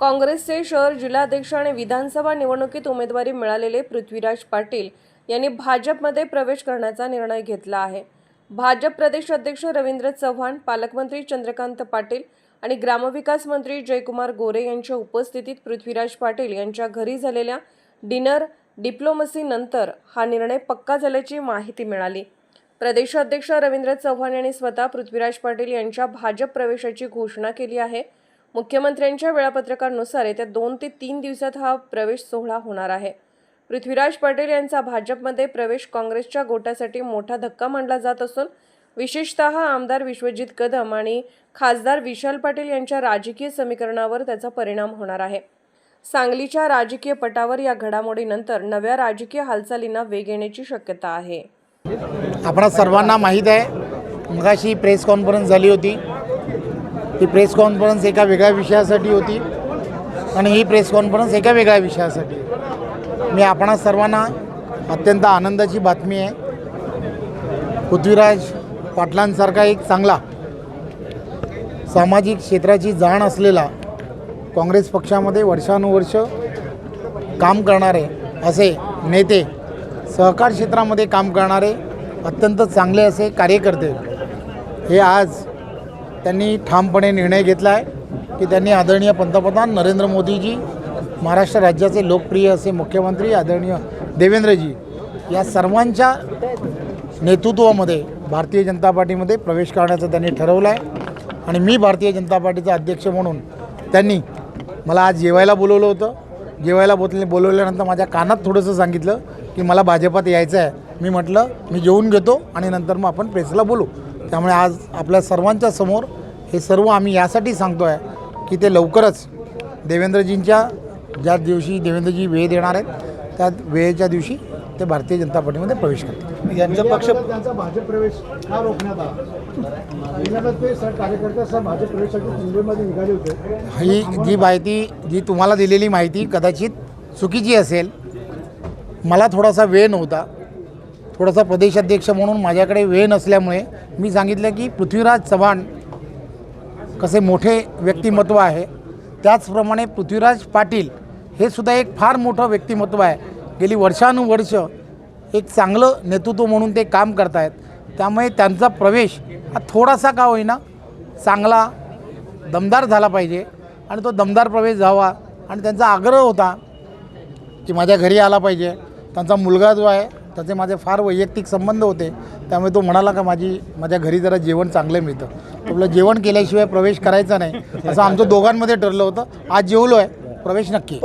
काँग्रेसचे शहर जिल्हाध्यक्ष आणि विधानसभा निवडणुकीत उमेदवारी मिळालेले पृथ्वीराज पाटील यांनी भाजपमध्ये प्रवेश करण्याचा निर्णय घेतला आहे. भाजप प्रदेश अध्यक्ष रवींद्र चव्हाण पालकमंत्री चंद्रकांत पाटील आणि ग्रामविकास मंत्री जयकुमार गोरे यांच्या उपस्थितीत पृथ्वीराज पाटील यांच्या घरी झालेल्या डिनर डिप्लोमसीनंतर हा निर्णय पक्का झाल्याची माहिती मिळाली. प्रदेशाध्यक्ष रवींद्र चव्हाण यांनी स्वतः पृथ्वीराज पाटील यांच्या भाजप प्रवेशाची घोषणा केली आहे. मुख्यमंत्र्यांच्या वेळापत्रकानुसार येत्या दोन ते तीन दिवसात हा प्रवेश सोहळा होणार आहे. पृथ्वीराज पाटील यांचा भाजपमध्ये प्रवेश काँग्रेसच्या गोटासाठी मोठा धक्का मानला जात असून विशेषतः आमदार विश्वजित कदम आणि खासदार विशाल पाटील यांच्या राजकीय समीकरणावर त्याचा परिणाम होणार आहे. सांगलीच्या राजकीय पटावर या घडामोडीनंतर नव्या राजकीय हालचालींना वेग येण्याची शक्यता आहे. आपणा सर्वांना माहीत आहे मगाशी प्रेस कॉन्फरन्स झाली होती. ही प्रेस कॉन्फरन्स एका वेगळ्या विषयासाठी होती. आणि ही प्रेस कॉन्फरन्स एका वेगळ्या विषयासाठी. मी आपणा सर्वांना अत्यंत आनंदाची बातमी आहे. पृथ्वीराज पाटलांसारखा एक चांगला सामाजिक क्षेत्राची जाण असलेला काँग्रेस पक्षामध्ये वर्षानुवर्ष काम करणारे असे नेते सहकार क्षेत्रामध्ये काम करणारे अत्यंत चांगले असे कार्यकर्ते हे आज त्यांनी ठामपणे निर्णय घेतला आहे की त्यांनी आदरणीय पंतप्रधान नरेंद्र मोदीजी महाराष्ट्र राज्याचे लोकप्रिय असे मुख्यमंत्री आदरणीय देवेंद्रजी या सर्वांच्या नेतृत्वामध्ये भारतीय जनता पार्टीमध्ये प्रवेश करण्याचं त्यांनी ठरवलं आहे. आणि मी भारतीय जनता पार्टीचा अध्यक्ष म्हणून त्यांनी मला आज जेवायला बोलवलं होतं. जेवायला बोलले बोलवल्यानंतर माझ्या कानात थोडंसं सांगितलं की मला भाजपात यायचं आहे. मी म्हटलं मी जेवून घेतो आणि नंतर मग आपण प्रेसला बोलू. त्यामुळे आज आपल्या सर्वांच्या समोर हे सर्व आम्ही यासाठी सांगतो आहे की ते लवकरच देवेंद्रजींच्या ज्या दिवशी देवेंद्रजी वेळ देणार आहेत त्या वेळेच्या दिवशी ते भारतीय जनता पार्टीमध्ये प्रवेश करतील. यांचा पक्ष त्यांचा भाजप प्रवेश का रोखण्यात आला? ते सर कार्यकर्ते सर भाजप प्रवेशासाठी मुंबईमध्ये निघाले होते. ही जी माहिती जी तुम्हाला दिलेली माहिती कदाचित चुकीची असेल मला थोडासा वेळ नव्हता. थोडासा प्रदेशाध्यक्ष म्हणून माझ्याकडे वेळ नसल्यामुळे मी सांगितलं की पृथ्वीराज चव्हाण कसे मोठे व्यक्तिमत्व आहे. त्याचप्रमाणे पृथ्वीराज पाटील हे सुद्धा एक फार मोठं व्यक्तिमत्व आहे. गेली वर्षानुवर्ष एक चांगलं नेतृत्व म्हणून ते काम करत आहेत त्यामुळे त्यांचा प्रवेश हा थोडासा का होईना चांगला दमदार झाला पाहिजे आणि तो दमदार प्रवेश झावा आणि त्यांचा आग्रह होता की माझ्या घरी आला पाहिजे. त्यांचा मुलगा जो आहे त्याचे माझे फार वैयक्तिक संबंध होते. त्यामुळे तो म्हणाला का माझी माझ्या घरी जरा जेवण चांगलं मिळतं. आपलं जेवण केल्याशिवाय प्रवेश करायचा नाही. असं आमचं दोघांमध्ये ठरलं होतं. आज जेवलो आहे प्रवेश नक्की.